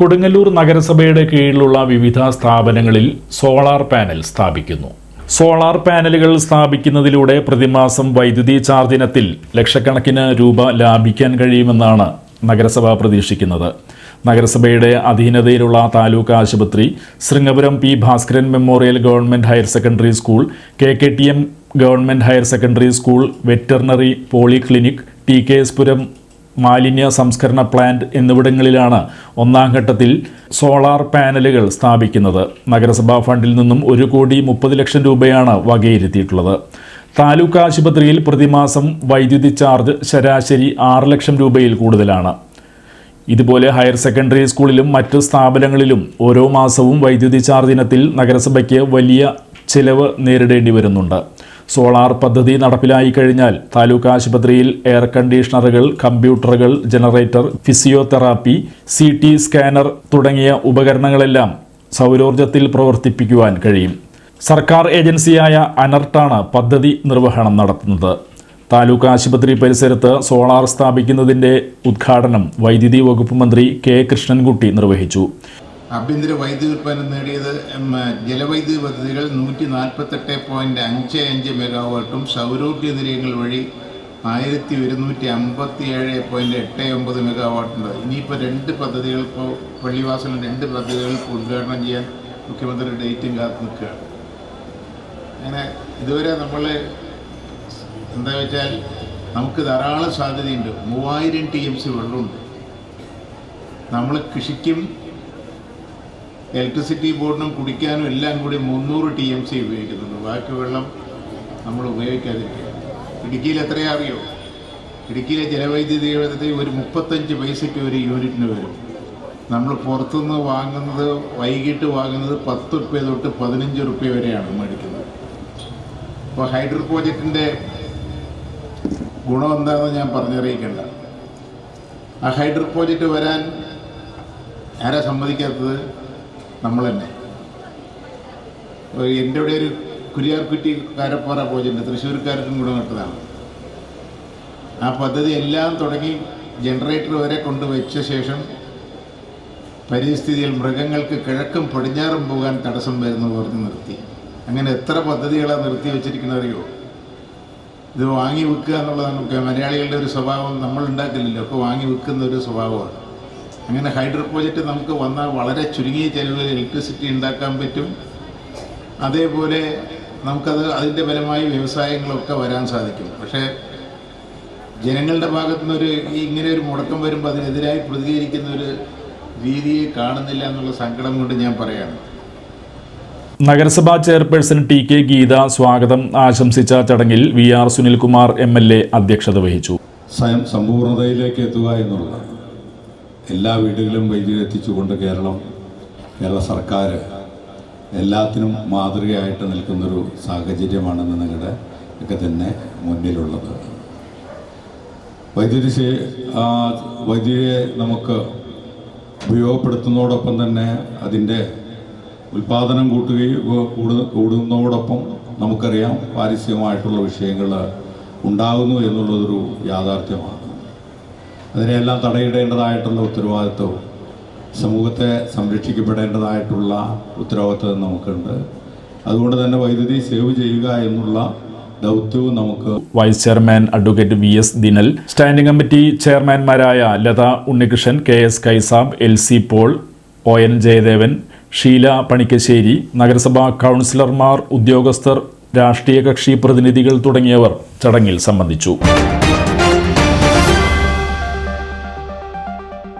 കൊടുങ്ങല്ലൂർ നഗരസഭയുടെ കീഴിലുള്ള വിവിധ സ്ഥാപനങ്ങളിൽ സോളാർ പാനൽ സ്ഥാപിക്കുന്നു. സോളാർ പാനലുകൾ സ്ഥാപിക്കുന്നതിലൂടെ പ്രതിമാസം വൈദ്യുതി ചാർജിനത്തിൽ ലക്ഷക്കണക്കിന് രൂപ ലാഭിക്കാൻ കഴിയുമെന്നാണ് നഗരസഭ പ്രതീക്ഷിക്കുന്നത്. നഗരസഭയുടെ അധീനതയിലുള്ള താലൂക്ക് ആശുപത്രി Sringapuram P Bhaskaran memorial government higher secondary school K K T M government higher secondary school veterinary polyclinic T K S Puram മാലിന്യ സംസ്കരണ പ്ലാന്റ് എന്നിവിടങ്ങളിലാണ് ഒന്നാം ഘട്ടത്തിൽ സോളാർ പാനലുകൾ സ്ഥാപിക്കുന്നത്. നഗരസഭാ ഫണ്ടിൽ നിന്നും ഒരു കോടി മുപ്പത് ലക്ഷം രൂപയാണ് വകയിരുത്തിയിട്ടുള്ളത്. താലൂക്ക് ആശുപത്രിയിൽ പ്രതിമാസം വൈദ്യുതി ചാർജ് ശരാശരി ആറ് ലക്ഷം രൂപയിൽ കൂടുതലാണ്. ഇതുപോലെ ഹയർ സെക്കൻഡറി സ്കൂളിലും മറ്റ് സ്ഥാപനങ്ങളിലും ഓരോ മാസവും വൈദ്യുതി ചാർജ് ഇനത്തിൽ നഗരസഭയ്ക്ക് വലിയ ചിലവ് നേരിടേണ്ടി വരുന്നുണ്ട്. സോളാർ പദ്ധതി നടപ്പിലായി കഴിഞ്ഞാൽ താലൂക്ക് ആശുപത്രിയിൽ എയർ കണ്ടീഷണറുകൾ കമ്പ്യൂട്ടറുകൾ generator physiotherapy C T scanner തുടങ്ങിയ ഉപകരണങ്ങളെല്ലാം സൗരോർജത്തിൽ പ്രവർത്തിപ്പിക്കുവാൻ കഴിയും. സർക്കാർ ഏജൻസിയായ അനർട്ടാണ് പദ്ധതി നിർവഹണം നടത്തുന്നത്. താലൂക്ക് ആശുപത്രി പരിസരത്ത് സോളാർ സ്ഥാപിക്കുന്നതിന്റെ ഉദ്ഘാടനം വൈദ്യുതി വകുപ്പ് മന്ത്രി കെ കൃഷ്ണൻകുട്ടി നിർവഹിച്ചു. ആഭ്യന്തര വൈദ്യുതി ഉൽപ്പാദനം നേടിയത് ജലവൈദ്യുതി പദ്ധതികൾ നൂറ്റി നാൽപ്പത്തെട്ട് പോയിന്റ് അഞ്ച് അഞ്ച് മെഗാവാട്ടും സൗരോർജ നിലയങ്ങൾ വഴി ആയിരത്തി ഒരുന്നൂറ്റി അമ്പത്തി ഏഴ് പോയിന്റ് എട്ട് ഒമ്പത് മെഗാവാട്ടുണ്ട് ഇനിയിപ്പോൾ രണ്ട് പദ്ധതികൾ ഇപ്പോൾ പള്ളിവാസന രണ്ട് പദ്ധതികൾ ഉദ്ഘാടനം ചെയ്യാൻ മുഖ്യമന്ത്രി ഡേറ്റും കാത്ത് നിൽക്കുകയാണ്. അങ്ങനെ ഇതുവരെ നമ്മൾ എന്താ വെച്ചാൽ നമുക്ക് ധാരാളം സാധ്യതയുണ്ട്. മൂവായിരം ടി എം സി വെള്ളമുണ്ട്. നമ്മൾ കൃഷിക്കും ഇലക്ട്രിസിറ്റി ബോർഡിനും കുടിക്കാനും എല്ലാം കൂടി മുന്നൂറ് ടി എം സി ഉപയോഗിക്കുന്നുണ്ട്. ബാക്കി വെള്ളം നമ്മൾ ഉപയോഗിക്കാതിരിക്കുക. ഇടുക്കിയിൽ എത്രയാ അറിയോ? ഇടുക്കിയിലെ ജലവൈദ്യുതി പദ്ധതി ഒരു മുപ്പത്തഞ്ച് പൈസയ്ക്ക് ഒരു യൂണിറ്റിന് വരും. നമ്മൾ പുറത്തുനിന്ന് വാങ്ങുന്നത് വൈകിട്ട് വാങ്ങുന്നത് പത്ത് റുപ്യ തൊട്ട് പതിനഞ്ച് റുപ്യ വരെയാണ് മേടിക്കുന്നത് അപ്പോൾ ഹൈഡ്രോ പ്രോജക്റ്റിന്റെ ഗുണം എന്താണെന്ന് ഞാൻ പറഞ്ഞറിയിക്കേണ്ട. ആ ഹൈഡ്രോ പ്രോജക്റ്റ് വരാൻ ആരാ സമ്മതിക്കാത്തത്? നമ്മൾ തന്നെ എന്റെ ഇവിടെ ഒരു കുരിയാർക്കുറ്റി കാരപ്പാറ പ്രോജക്റ്റ് തൃശ്ശൂർക്കാർക്കും നട്ടതാണ്. ആ പദ്ധതി എല്ലാം തുടങ്ങി ജനറേറ്റർ വരെ കൊണ്ടുവച്ച ശേഷം പരിസ്ഥിതിയിൽ മൃഗങ്ങൾക്ക് കിഴക്കും പടിഞ്ഞാറും പോകാൻ തടസ്സം വരുന്നു പറഞ്ഞ് നിർത്തി. അങ്ങനെ എത്ര പദ്ധതികളാണ് നിർത്തി വെച്ചിരിക്കുന്നത് അറിയോ? ഇത് വാങ്ങി വിൽക്കുക എന്നുള്ളതാണ്. മലയാളികളുടെ ഒരു സ്വഭാവം നമ്മൾ ഉണ്ടാക്കില്ലല്ലോ. ഒക്കെ വാങ്ങി വിൽക്കുന്ന ഒരു സ്വഭാവമാണ്. അങ്ങനെ ഹൈഡ്രോ പ്രോജക്റ്റ് നമുക്ക് വന്നാൽ വളരെ ചുരുങ്ങിയ ചെലവിൽ ഇലക്ട്രിസിറ്റി ഉണ്ടാക്കാൻ പറ്റും. അതേപോലെ നമുക്കത് അതിന്റെ ഫലമായി വ്യവസായങ്ങളൊക്കെ വരാൻ സാധിക്കും. പക്ഷേ ജനങ്ങളുടെ ഭാഗത്തു നിന്നൊരു ഈ ഇങ്ങനെ ഒരു മുടക്കം വരുമ്പോൾ അതിനെതിരായി പ്രതികരിക്കുന്ന ഒരു രീതിയെ കാണുന്നില്ല എന്നുള്ള സങ്കടം കൊണ്ട് ഞാൻ പറയാണ്. നഗരസഭാ ചെയർപേഴ്സൺ ടി കെ ഗീത സ്വാഗതം. ആശംസിച്ച ചടങ്ങിൽ V R Sunilkumar M L A അധ്യക്ഷത വഹിച്ചു. സ്വയം സമ്പൂർണതയിലേക്ക് എത്തുക എന്നുള്ളത് എല്ലാ വീടുകളിലും വൈദ്യുതി എത്തിച്ചുകൊണ്ട് കേരളം കേരള സർക്കാർ എല്ലാത്തിനും മാതൃകയായിട്ട് നിൽക്കുന്നൊരു സാഹചര്യമാണെന്ന് നിങ്ങളുടെ ഒക്കെ തന്നെ മുന്നിലുള്ളത്. വൈദ്യുതി വൈദ്യുതിയെ നമുക്ക് ഉപയോഗപ്പെടുത്തുന്നതോടൊപ്പം തന്നെ അതിന്റെ ഉൽപാദനം കൂട്ടുകയും കൂടു- കൂടുന്നതോടൊപ്പം നമുക്കറിയാം പാരിസ്ഥിതികമായിട്ടുള്ള വിഷയങ്ങൾ ഉണ്ടാകുന്നു എന്നുള്ളതൊരു യാഥാർത്ഥ്യമാണ്. അതിനെല്ലാം തടയിടേണ്ടതായിട്ടുള്ള ഉത്തരവാദിത്വവും സമൂഹത്തെ സംരക്ഷിക്കപ്പെടേണ്ടതായിട്ടുള്ള ഉത്തരവാദിത്വം നമുക്കുണ്ട്. അതുകൊണ്ട് തന്നെ വൈദ്യുതി സേവ് ചെയ്യുക എന്നുള്ള ദൗത്യവും നമുക്ക് vice chairman advocate V S Dinal standing committee ചെയർമാൻമാരായ Latha Unnikrishnan K S Kaisab L C Paul O N Jayadevan Sheela Panikkassery നഗരസഭാ കൗൺസിലർമാർ ഉദ്യോഗസ്ഥർ രാഷ്ട്രീയ കക്ഷി പ്രതിനിധികൾ തുടങ്ങിയവർ ചടങ്ങിൽ സംബന്ധിച്ചു.